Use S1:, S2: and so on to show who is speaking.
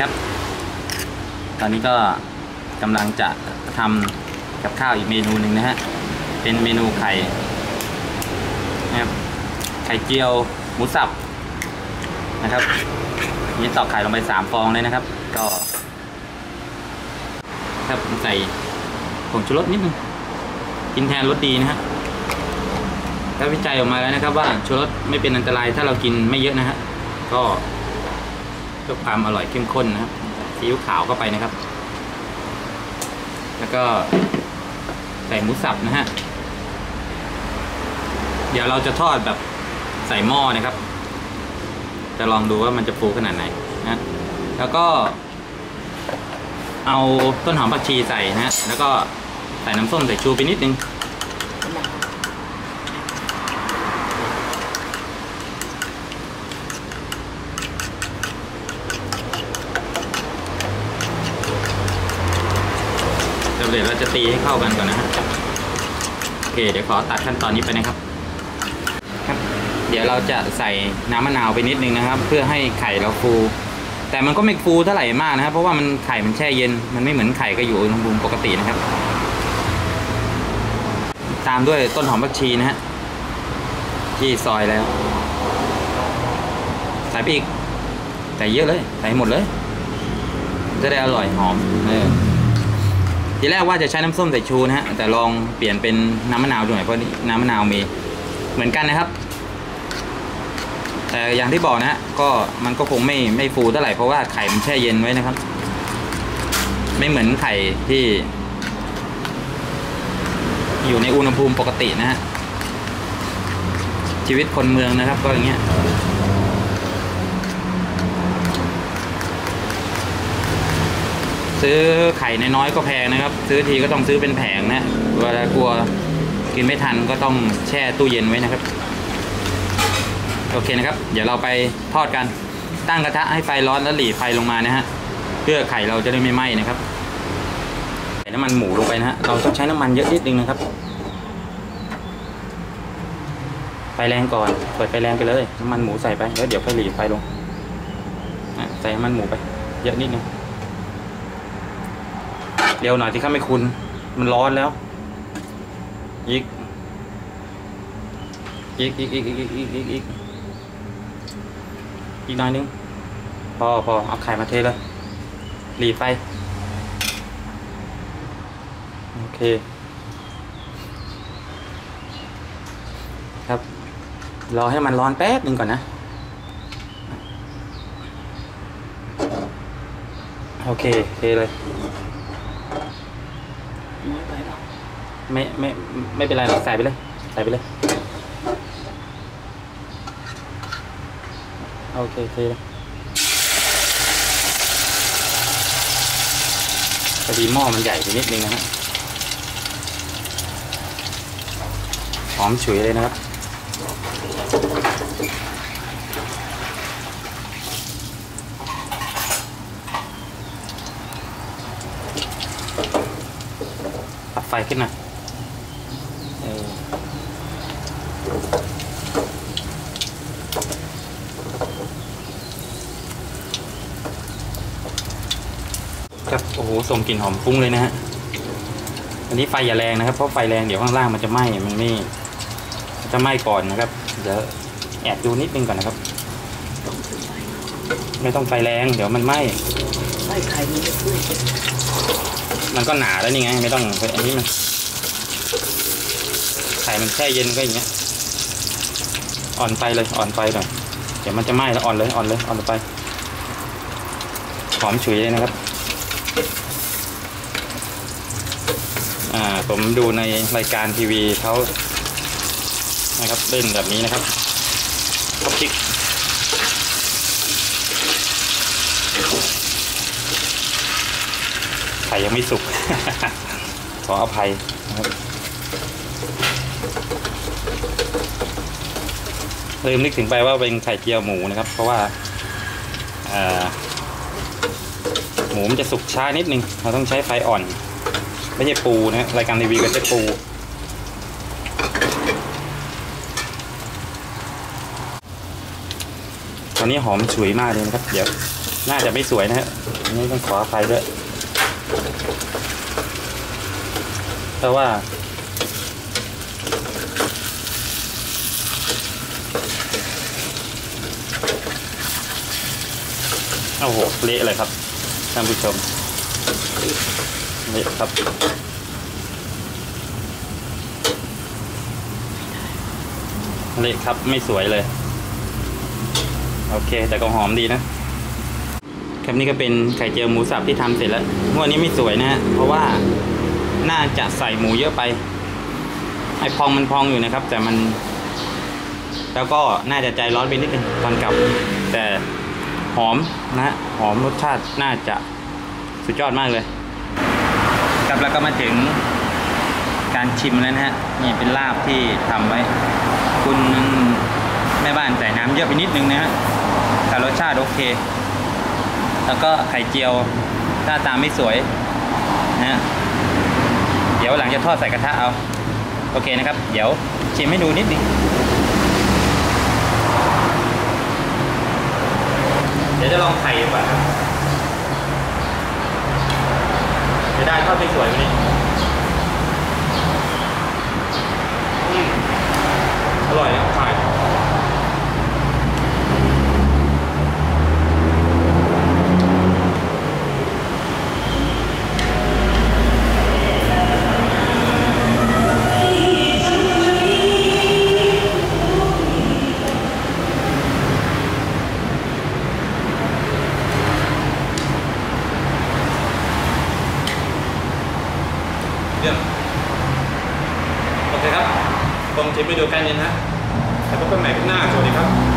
S1: ครับ ตอนนี้ก็กำลังจะทำกับข้าวอีกเมนูหนึ่งนะฮะ เป็นเมนูไข่นะครับ ไข่เจียวหมูสับนะครับนี่ตอกไข่ลงไปสามฟองเลยนะครับ ก็ครับใส่ผงชูรสนิดนึงกินแทนรสดีนะฮะก็วิจัยออกมาแล้วนะครับว่าชูรสไม่เป็นอันตรายถ้าเรากินไม่เยอะนะฮะก็ พื่อความอร่อยเข้มข้นนะครับซีอิ๊วขาวเข้าไปนะครับ แล้วก็ใส่หมูสับนะฮะเดี๋ยวเราจะทอดแบบใส่หม้อนะครับ จะลองดูว่ามันจะฟูขนาดไหนนะแล้วก็เอาต้นหอมผักชีใส่นะฮะแล้วก็ใส่น้ำส้มสายชูไปนิดนึง เดี๋ยวเราจะ ตีให้เข้ากันก่อนนะฮะโอเคเดี๋ยวขอตัดขั้นตอนนี้ไปนะครับครับ เดี๋ยวเราจะใส่น้ำมะนาวไปนิดนึงนะครับ เพื่อให้ไข่เราฟู แต่มันก็ไม่ฟูเท่าไหร่มากนะครับ เพราะว่ามันไข่มันแช่เย็น มันไม่เหมือนไข่ก็อยู่อุณหภูมิปกตินะครับ ตามด้วยต้นหอมผักชีนะฮะที่ซอยแล้วใส่ไปอีกใส่เยอะเลยใส่หมดเลย จะได้อร่อยหอมเออ ทีแรกว่าจะใช้น้ำส้มสายชูนะฮะแต่ลองเปลี่ยนเป็นน้ำมะนาวดูหน่อยเพราะนี่น้ำมะนาวมีเหมือนกันนะครับ แต่อย่างที่บอกนะฮะก็มันก็คงไม่ไม่ฟูเท่าไหร่เพราะว่าไข่มันแช่เย็นไว้นะครับ ไม่เหมือนไข่ที่ อยู่ในอุณหภูมิปกตินะฮะชีวิตคนเมืองนะครับ ก็อย่างเงี้ย ซื้อไข่น้อยๆก็แพงนะครับ ซื้อทีก็ต้องซื้อเป็นแผงนะเวลากลัวกินไม่ทันก็ต้องแช่ตู้เย็นไว้นะครับ โอเคนะครับ เดี๋ยวเราไปทอดกันตั้งกระทะให้ไฟร้อนแล้วหลีไฟลงมานะฮะเพื่อไข่เราจะได้ไม่ไหม้นะครับใส่น้ำมันหมูลงไปนะฮะเราต้องใช้น้ำมันเยอะนิดนึงนะครับไฟแรงก่อนเปิดไฟแรงไปเลยน้ำมันหมูใส่ไปแล้วเดี๋ยวค่อยหลีไฟลงใส่น้ำมันหมูไป เยอะนิดนึง เร็วหน่อยที่ข้าไม่คุณ มันร้อนแล้วอีกอีกอีกอีกอีกอีกอีกอีกอีกอีกหน่อยนึงพอพอเอาไข่มาเทเลยหลีไฟโอเค ครับ รอให้มันร้อนแป๊บหนึ่งก่อนนะ โอเคเทเลย ไม่ไม่ไม่เป็นไรหรอกใส่ไปเลย ใส่ไปเลย โอเคเทเลยพอดีหม้อมันใหญ่ไปนิดนึงนะฮะหอมฉุยเลยนะครับ ไฟขึ้นหน่อยครับโอ้โหส่งกลิ่นหอมฟุ้งเลยนะฮะอันนี้ไฟอย่าแรงนะครับเพราะไฟแรงเดี๋ยวข้างล่างมันจะไหม้มันไม่จะไหม้ก่อนนะครับเดี๋ยวแอบดูนิดนึงก่อนนะครับ ไม่ต้องไฟแรงเดี๋ยวมันไหม้
S2: ไส้ไข่มันจะขึ้น
S1: มันก็หนาแล้วนี่ไง ไม่ต้องอันนี้มันไข่มันแช่เย็นก็อย่างเงี้ย อ่อนไฟเลยอ่อนไฟหน่อยเดี๋ยวมันจะไหม้แล้วอ่อนเลยอ่อนเลยอ่อนไปหอมฉุยเลยนะครับ อ่าผมดูในรายการทีวีเขานะครับเล่นแบบนี้นะครับเขาพริก ไข่ยังไม่สุก ขออภัยนะครับลืมนึกถึงไปว่าเป็นไข่เจียวหมูนะครับ เพราะว่าหมูมันจะสุกช้านิดนึง เราต้องใช้ไฟอ่อน ไม่ใช่ปูนะรายการทีวีก็ใช้ปูตอนนี้หอมฉุยมากเลยนะครับ เดี๋ยว น่าจะไม่สวยนะฮะนนี้ต้องขออภัยด้วย เพราะว่า โอ้โห เละเลยครับท่านผู้ชม เละครับเละครับไม่สวยเลย โอเค แต่ก็หอมดีนะ ครับนี่ก็เป็นไข่เจียวหมูสับที่ทำเสร็จแล้วงวดนี้ไม่สวยนะฮะเพราะว่าน่าจะใส่หมูเยอะไป ไอพองมันพองอยู่นะครับ แต่มัน แล้วก็น่าจะใจร้อนไปนิดนึงตอนกลับ แต่หอมนะฮะหอมรสชาติน่าจะสุดยอดมากเลยครับแล้วก็มาถึงการชิมแล้วนะฮะนี่เป็นลาบที่ทำไว้ คุณแม่บ้านใส่น้ำเยอะไปนิดนึงนะฮะแต่รสชาติโอเค แล้วก็ไข่เจียวหน้าตาไม่สวยนะฮะเดี๋ยวหลังจะทอดใส่กระทะเอา โอเคนะครับ เดี๋ยวชิมให้ดูนิดนึงเดี๋ยวจะลองไข่ดีกว่าครับจะได้ทอดไม่สวยไหมอืมอร่อยนะไข่เยี่ยม โอเคครับผมชิดีโอแค่นี้นะแล้วพบกันใหม่ข้างหน้า สวัสดีครับ